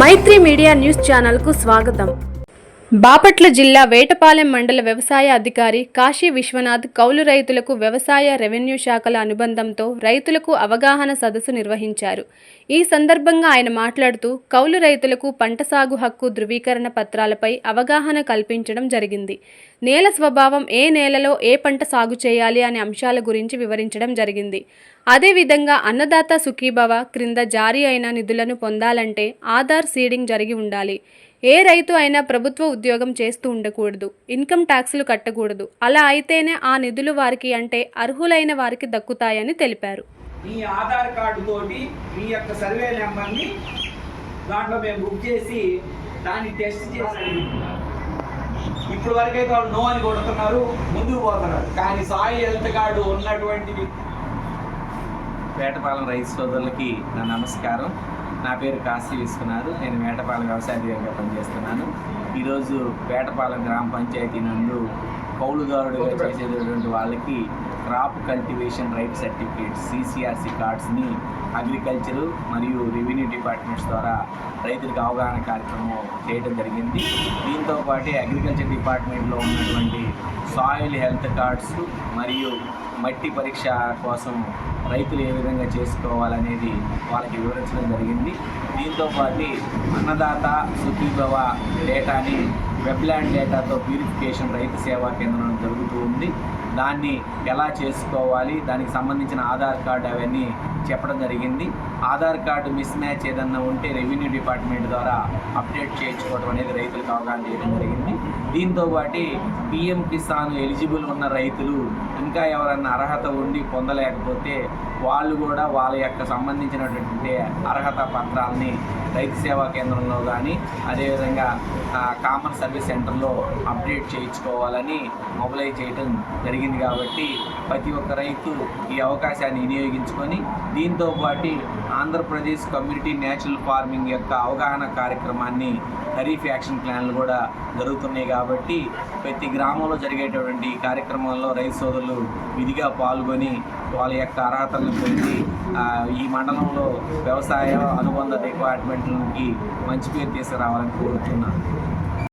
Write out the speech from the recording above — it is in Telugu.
మైత్రి మీడియా న్యూస్ ఛానల్కు స్వాగతం. బాపట్ల జిల్లా వేటపాలెం మండల వ్యవసాయ అధికారి కాశీ విశ్వనాథ్ కౌలు రైతులకు వ్యవసాయ రెవెన్యూ శాఖల అనుబంధంతో రైతులకు అవగాహన సదస్సు నిర్వహించారు. ఈ సందర్భంగా ఆయన మాట్లాడుతూ కౌలు రైతులకు పంట సాగు హక్కు ధృవీకరణ పత్రాలపై అవగాహన కల్పించడం జరిగింది. నేల స్వభావం ఏ నేలలో ఏ పంట సాగు చేయాలి అనే అంశాల గురించి వివరించడం జరిగింది. అదేవిధంగా అన్నదాత సుఖీభవ క్రింద జారీ అయిన నిధులను పొందాలంటే ఆధార్ సీడింగ్ జరిగి ఉండాలి. ఏ రైతు అయినా ప్రభుత్వ ఉద్యోగం చేస్తూ ఉండకూడదు ఇన్కమ్ ట్యాక్స్లు కట్టకూడదు. అలా అయితేనే ఆ నిధులు వారికి అంటే అర్హులైన వారికి దక్కుతాయని తెలిపారు. మీ ఆధార్ కార్డు తోటి మీ యొక్క సర్వే నెంబర్ని దాంట్లో మేము బుక్ చేసి దాన్ని టెస్ట్ చేసి ఇప్పుడు వరకైతే వాళ్ళు నో అని కొడుతున్నారు ముందుకు పోతున్నారు. కానీ సాయి హెల్త్ కార్డు ఉన్నటువంటి వేటపాలెం రైతు సోదరులకి నా నమస్కారం. నా పేరు కాశీ విశ్వనాథ్. నేను వేటపాలెం వ్యవసాయ అధికారిగా పనిచేస్తున్నాను. ఈరోజు వేటపాలెం గ్రామ పంచాయతీ నందు కౌలుదారుడుగా చేసేటటువంటి వాళ్ళకి crop cultivation right certificate CCRC కార్డ్స్ని agriculture మరియు రెవెన్యూ డిపార్ట్మెంట్స్ ద్వారా రైతులకు అవగాహన కార్యక్రమం చేయడం జరిగింది. దీంతో పాటు అగ్రికల్చర్ డిపార్ట్మెంట్లో ఉన్నటువంటి సాయిల్ హెల్త్ కార్డ్స్ మరియు మట్టి పరీక్ష కోసం రైతులు ఏ విధంగా చేసుకోవాలనేది వాళ్ళకి వివరించడం జరిగింది. దీంతో పాటు అన్నదాత సుఖీభవ డేటాని వెబ్లాండ్ డేటాతో ప్యూరిఫికేషన్ రైతు సేవా కేంద్రం జరుగుతూ ఉంది. దాన్ని ఎలా చేసుకోవాలి దానికి సంబంధించిన ఆధార్ కార్డు అవన్నీ చెప్పడం జరిగింది. ఆధార్ కార్డు మిస్ మ్యాచ్ ఏదన్నా ఉంటే రెవెన్యూ డిపార్ట్మెంట్ ద్వారా అప్డేట్ చేయించుకోవడం అనేది రైతులకు అవగాహన చేయడం జరిగింది. దీంతో పాటు పిఎం కిసాన్ ఎలిజిబుల్ ఉన్న రైతులు ఇంకా ఎవరన్నా అర్హత ఉండి పొందలేకపోతే వాళ్ళు కూడా వాళ్ళ యొక్క సంబంధించినటువంటి అర్హత పత్రాలని రైతు సేవా కేంద్రంలో కానీ అదేవిధంగా కామన్ సర్వీస్ సెంటర్లో అప్డేట్ చేయించుకోవాలని మొబలైజ్ చేయడం జరిగింది కాబట్టి ప్రతి ఒక్క రైతు ఈ అవకాశాన్ని వినియోగించుకొని దీంతో పాటు ఆంధ్రప్రదేశ్ కమ్యూనిటీ న్యాచురల్ ఫార్మింగ్ యొక్క అవగాహన కార్యక్రమాన్ని ఖరీఫ్ యాక్షన్ ప్లాన్లు కూడా జరుగుతున్నాయి కాబట్టి కాబట్టి ప్రతి గ్రామంలో జరిగేటటువంటి ఈ కార్యక్రమంలో రైతు సోదరులు విధిగా పాల్గొని వాళ్ళ యొక్క అర్హతలను పొంది ఈ మండలంలో వ్యవసాయ అనుబంధ డిపార్ట్మెంట్లకి మంచి పేరు తీసుకురావాలని కోరుతున్నాను.